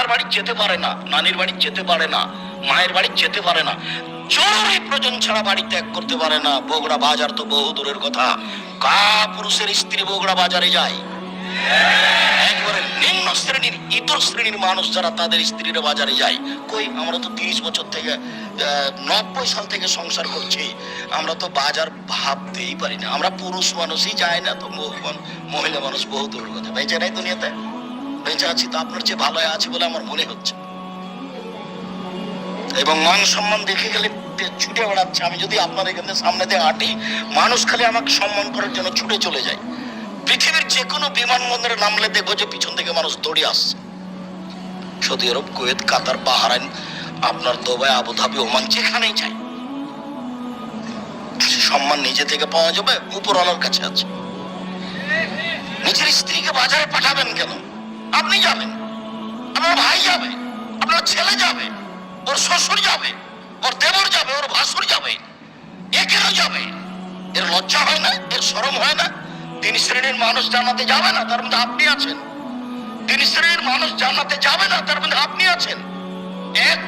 খালার বাড়ি যেতে পারে না, নানির বাড়ি যেতে পারে না, মায়ের বাড়ি যেতে পারে না জরুরি প্রয়োজন ছাড়া বাড়ি ত্যাগ করতে পারে না, বগুড়া বাজার তো বহু দূরের কথা। কা পুরুষের স্ত্রী বগুড়া বাজারে যায়? একবারে নিম্ন শ্রেণির, ইতর শ্রেণির মানুষ যারা তাদের স্ত্রীরা বাজারে যায়। কই, আমরা তো তিরিশ বছর থেকে নব্বই সাল থেকে সংসার করছি। আমরা তো বাজার ভাবতেই পারি না। আমরা পুরুষ মানুষই যায় না তো মহিলা মানুষ বহু দূরের কথা। বেঁচে নাই দুনিয়াতে? বেঁচে আছি তো আপনার চেয়ে ভালো আছে বলে আমার মনে হচ্ছে। এবং মান সম্মান দেখে গেলে ছুটে বেড়াচ্ছে, আমি যদি আপনার এখানে সামনে দিয়ে হাঁটি, মানুষ খালি আমাকে সম্মান করার জন্য ছুটে চলে যায়। পৃথিবীর যে কোনো বিমানবন্দরে নামলে দেখব যে পিছন থেকে মানুষ দৌড়ে আসছে। Saudi Arab, Kuwait, Qatar, Bahrain, আপনার দুবাই, আবুধাবি, ওমান, যেখানেই যাই। সম্মান নিজে থেকে পাওয়া যাবে, উপরওয়ালার কাছে আছে। নিজের স্ত্রীকে বাজারে পাঠাবেন কেন? আপনি যাবেন। আপনার ভাই যাবে, আপনার ছেলে যাবে, ওর শ্বশুর যাবে, ওর দেবর যাবে, ওর ভাসুর যাবে, এ কেন যাবে? এর লজ্জা হয় না, এর শরম হয় না? তিন শ্রেণির মানুষ, জানাতে যাবে না, তার মধ্যে আপনি আছেন। তিন শ্রেণির মানুষ, জানাতে যাবে না, তার মধ্যে আপনি আছেন। এক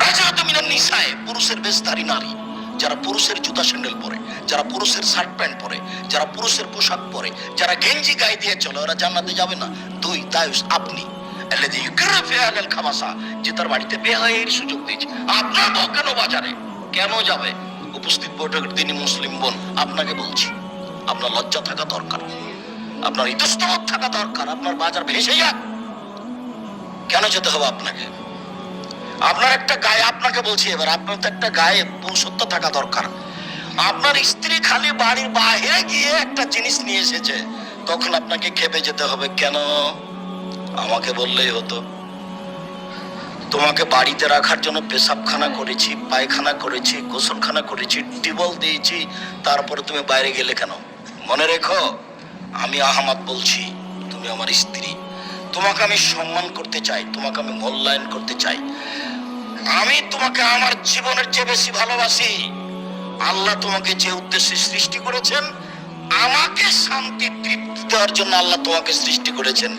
রাজা তুমি নিশায় পুরুষের বেশধারী নারী। যারা পুরুষের জুতা স্যান্ডেল পরে, যারা পুরুষের শার্ট প্যান্ট পরে, যারা পুরুষের পোশাক পরে, যারা গেঞ্জি গায়ে দিয়ে চলে, ওরা জান্নাতে যাবে না। দুই, দায়ুস, আপনি। যে তার বাড়িতে বেহাইয়ের সুযোগ দিয়েছে। আপনার তো কেন বাজারে? কেন যাবে? উপস্থিত বৈঠকের তিনি মুসলিম বোন, আপনাকে বলছি, আপনার লজ্জা থাকা দরকার। আপনার ইতস্তবোধ থাকা দরকার। আপনার বাজার ভেসে যাক। কেন যেতে হবে আপনাকে? আপনার একটা গায়ে আপনাকে বলছি এবার, আপনার তো একটা গায়ে পুরুষত্ব থাকা দরকার। আপনার স্ত্রী খালি বাড়ির বাইরে গিয়ে একটা জিনিস নিয়ে এসেছে, তখন আপনাকে খেপে যেতে হবে কেন? আমাকে বললেই হতো। তোমাকে বাড়িতে রাখার জন্য পেশাবখানা করেছি, পায়খানা করেছি, গোসলখানা করেছি টিবল দিয়েছি, তারপরে তুমি বাইরে গেলে কেন? মনে রেখো, আমি আহমদ বলছি, তুমি আমার স্ত্রী। তোমাকে আমি সম্মান করতে চাই, তোমাকে আমি মূল্যায়ন করতে চাই। আমি তোমাকে আমার জীবনের চেয়ে বেশি ভালোবাসি। আল্লাহ তোমাকে যে উদ্দেশ্যে সৃষ্টি করেছেন, আমাকে শান্তি তৃপ্তি দেওয়ার জন্য আল্লাহ তোমাকে সৃষ্টি করেছেন।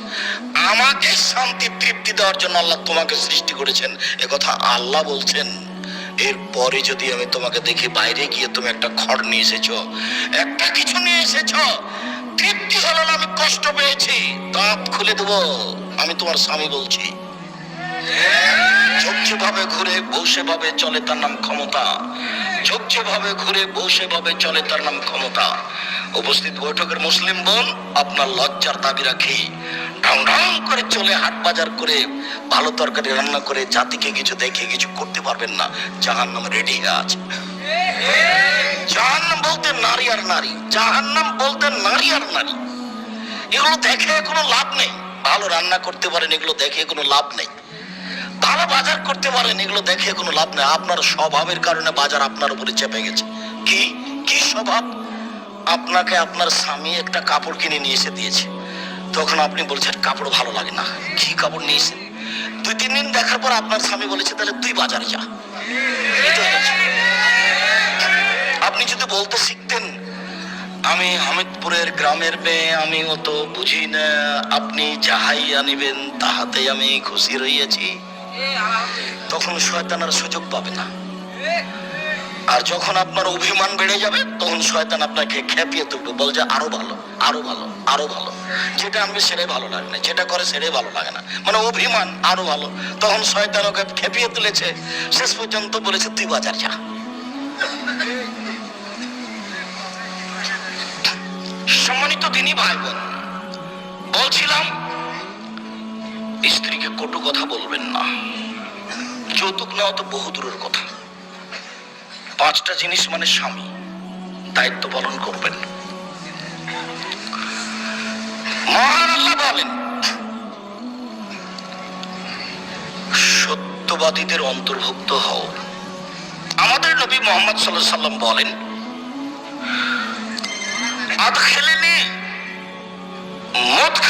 আমাকে শান্তি তৃপ্তি দেওয়ার জন্য আল্লাহ তোমাকে সৃষ্টি করেছেন। কথা আল্লাহ বলছেন। এরপরে যদি আমি তোমাকে দেখি বাইরে গিয়ে তুমি একটা খড় নিয়ে এসেছ, একটা কিছু নিয়ে এসেছ, তৃপ্তি হলো না, আমি কষ্ট পেয়েছি, দাঁত খুলে দেবো। আমি তোমার স্বামী বলছি। যেভাবে ঘুরে বসে ভাবে চলে তার নাম ক্ষমতা। যেভাবে ঘুরে বসে ভাবে চলে তার নাম ক্ষমতা। উপস্থিত বৈঠকের মুসলিম বোন, আপনার লজ্জার দাবি রাখি। ঢং ঢং করে চলে হাট বাজার করে ভালো তরকারি রান্না করে জাতিকে কিছু দেখে কিছু করতে পারবেন না। জাহান নাম রেডি আছে জাহান্নাম বলতে নারী আর নারী। জাহান্নাম বলতে নারী আর নারী। এগুলো দেখে কোনো লাভ নেই। ভালো রান্না করতে পারেন, এগুলো দেখে কোনো লাভ নেই। ভালো বাজার করতে পারেন, এগুলো দেখে কোনো লাভ নেই। আপনার স্বভাবের কারণে বাজার আপনার উপরে চেপে গেছে। কি? কি স্বভাব? আপনাকে আপনার স্বামী একটা কাপড় কিনে নিয়ে এসে দিয়েছে। তখন আপনি বলছেন, কাপড় ভালো লাগে না। কি কাপড় নিয়েছেন দুই, তিন দিন দেখার পর আপনার স্বামী বলেছে, তাহলে তুই বাজারে যা। আপনি যদি বলতে শিখতেন, আমি হামিদপুরের গ্রামের মেয়ে আমি অত বুঝি না, আপনি যাহাই আনিবেন তাহাতে আমি খুশি রইয়াছি। তখন শয়তান আর সুযোগ পাবে না। আর যখন আপনার অভিমান বেড়ে যাবে, তখন শয়তান আপনাকে খেপিয়ে তুলবে। বলছে আরও ভালো আরও ভালো আরও ভালো। যেটা আনবে সেটাই ভালো লাগে না। যেটা করে সেটাই ভালো লাগে না। মানে অভিমান আরও ভালো। তখন শয়তান ওকে খেপিয়ে তুলেছে। শেষ পর্যন্ত বলেছে, তুই বাজার যা। সম্মানিত দিনই ভাই বোন বলছিলাম স্ত্রীকে কটু কথা বলবেন না। যৌতুক নেওয়া তো বহু দূরের কথা। পাঁচটা জিনিস মানে স্বামী। দায়িত্ব পালন করবেন। বলেন, সত্যবাদীদের অন্তর্ভুক্ত হও। আমাদের নবী মোহাম্মদ সাল্লাহ সাল্লাম বলেন, আদখেলেনি মুদখালান কুল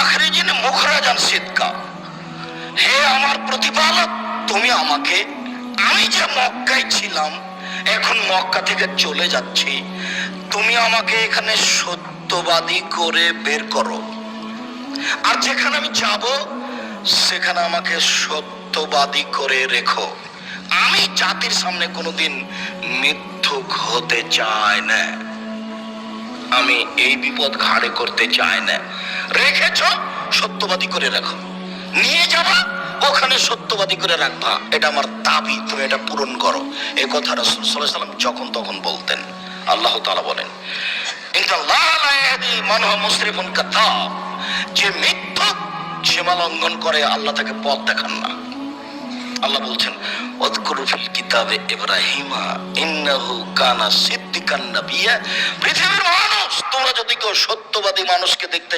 আখরিজিন মুখরাজান সিদকা হে আমার প্রতিপালক, তুমি আমাকে, আমি যে মক্কায় ছিলাম, এখন মক্কা থেকে চলে যাচ্ছি। তুমি আমাকে এখানে সত্যবাদী করে বের করো। আর যেখানে আমি যাব, সেখানে আমাকে সত্যবাদী করে রেখো। আমি জাতির সামনে কোনোদিন মিথ্যুক হতে চাই না। আমি এই বিপদ ঘাড়ে করতে চাই না। রেখেছ? সত্যবাদী করে রাখো। নিয়ে যাবা? ওখানে সত্যবাদী করে রাখবা। এটা আমার দাবি, তুমি এটা পূরণ করো। এই কথা রাসূল সাল্লাম যখন তখন বলতেন। আল্লাহ তাআলা বলেন যে মিথ্যুক সীমা লঙ্ঘন করে, আল্লাহ তাকে পথ দেখান না। আল্লাহ বলছেন, ওয়াদকুরু ফিল কিতাবে ইব্রাহিমা ইন্নাহু কানা সিদ্দিকান পৃথিবীর যদি কেউ সত্যবাদী মানুষকে দেখতে